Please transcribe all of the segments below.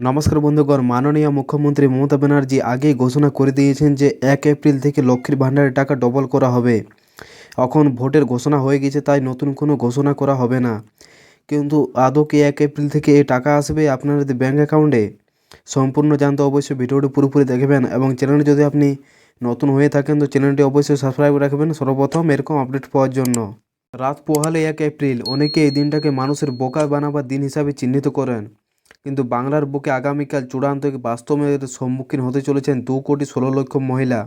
নমস্কার বন্ধুগণ, মাননীয় মুখ্যমন্ত্রী মমতা ব্যানার্জি আগেই ঘোষণা করে দিয়েছেন যে এক এপ্রিল থেকে লক্ষ্মীর ভাণ্ডারের টাকা ডবল করা হবে। এখন ভোটের ঘোষণা হয়ে গেছে, তাই নতুন কোনো ঘোষণা করা হবে না। কিন্তু আদৌ কি এক এপ্রিল থেকে এই টাকা আসবে আপনাদের ব্যাঙ্ক অ্যাকাউন্টে? সম্পূর্ণ জানতে অবশ্যই ভিডিওটি পুরোপুরি দেখবেন এবং চ্যানেলটি যদি আপনি নতুন হয়ে থাকেন, তো চ্যানেলটি অবশ্যই সাবস্ক্রাইব রাখবেন। সর্বপ্রথম এরকম আপডেট পাওয়ার জন্য। রাত পোহালে এক এপ্রিল, অনেকে এই দিনটাকে মানুষের বোকা বানাবার দিন হিসাবে চিহ্নিত করেন। কিন্তু বাংলার বুকে আগামীকাল চূড়ান্ত এক বাস্তবের সম্মুখীন হতে চলেছেন দু কোটি ষোলো লক্ষ মহিলা।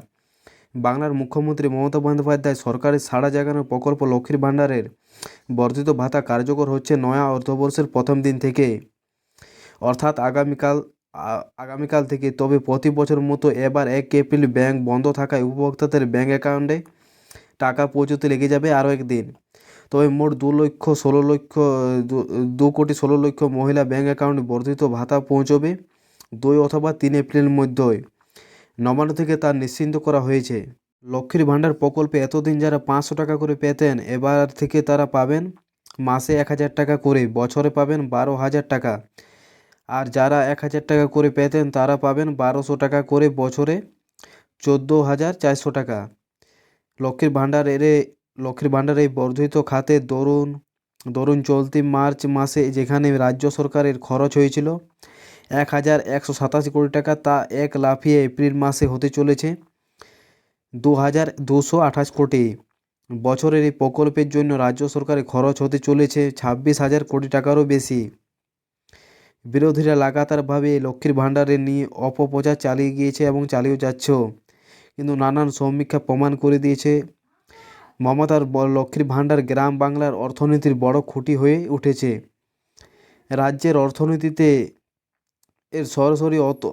বাংলার মুখ্যমন্ত্রী মমতা বন্দ্যোপাধ্যায় সরকারের সাড়া জাগানোর প্রকল্প লক্ষ্মীর ভাণ্ডারের বর্ধিত ভাতা কার্যকর হচ্ছে নয়া অর্থবর্ষের প্রথম দিন থেকে। অর্থাৎ আগামীকাল আগামীকাল থেকে তবে প্রতি বছর মতো এবার এক এপ্রিল ব্যাংক বন্ধ থাকায় উপভোক্তাদের ব্যাংক অ্যাকাউন্টে টাকা পৌঁছতে লেগে যাবে আরও একদিন। তবে মোট দু লক্ষ, ষোলো লক্ষ, দু- কোটি ষোলো লক্ষ মহিলা ব্যাংক অ্যাকাউন্টে বর্ধিত ভাতা পৌঁছবে দুই অথবা তিন এপ্রিলের মধ্যে। নবান্ন থেকে তা নিশ্চিন্ত করা হয়েছে। লক্ষ্মীর ভাণ্ডার প্রকল্পে এতদিন যারা পাঁচশো টাকা করে পেতেন, এবার থেকে তারা পাবেন মাসে এক হাজার টাকা করে, বছরে পাবেন বারো হাজার টাকা। আর যারা এক হাজার টাকা করে পেতেন, তারা পাবেন বারোশো টাকা করে বছরে চোদ্দ হাজার চারশো টাকা। লক্ষ্মীর ভাণ্ডারের এ- লক্ষ্মীর ভাণ্ডার এই বর্ধিত খাতে দরুন দরুন চলতি মার্চ মাসে যেখানে রাজ্য সরকারের খরচ হয়েছিল এক হাজার একশো সাতাশি কোটি টাকা, তা এক লাফিয়ে এপ্রিল মাসে হতে চলেছে দু হাজার দুশো আঠাশ কোটি। বছরের এই প্রকল্পের জন্য রাজ্য সরকারের খরচ হতে চলেছে ছাব্বিশ হাজার কোটি টাকারও বেশি। বিরোধীরা লাগাতারভাবে লক্ষ্মীর ভাণ্ডারে নিয়ে অপপ্রচার চালিয়ে গিয়েছে এবং চালিয়েও যাচ্ছেও। কিন্তু নানান সমীক্ষা প্রমাণ করে দিয়েছে মমতার লক্ষ্মীর ভাণ্ডার গ্রাম বাংলার অর্থনীতির বড় খুঁটি হয়ে উঠেছে। রাজ্যের অর্থনীতিতে এর সরাসরি অত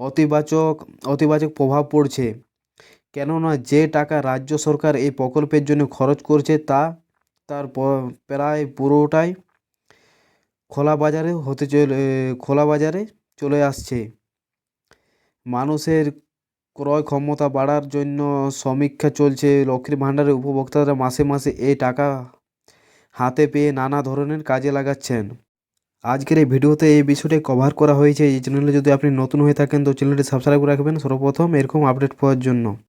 অতিবাচক অতিবাচক প্রভাব পড়ছে। কেননা যে টাকা রাজ্য সরকার এই প্রকল্পের জন্য খরচ করছে তা তার প্রায় পুরোটাই খোলা বাজারে হতে চলে খোলা বাজারে চলে আসছে। মানুষের ক্রয় ক্ষমতা বাড়ার জন্য সমীক্ষা চলছে। লক্ষ্মীর ভাণ্ডারের উপভোক্তারা মাসে মাসে এই টাকা হাতে পেয়ে নানা ধরনের কাজে লাগাচ্ছেন। আজকের এই ভিডিওতে এই বিষয়টি কভার করা হয়েছে। এই চ্যানেলে যদি আপনি নতুন হয়ে থাকেন, তো চ্যানেলটি সাবস্ক্রাইব রাখবেন। সর্বপ্রথম এরকম আপডেট পাওয়ার জন্য।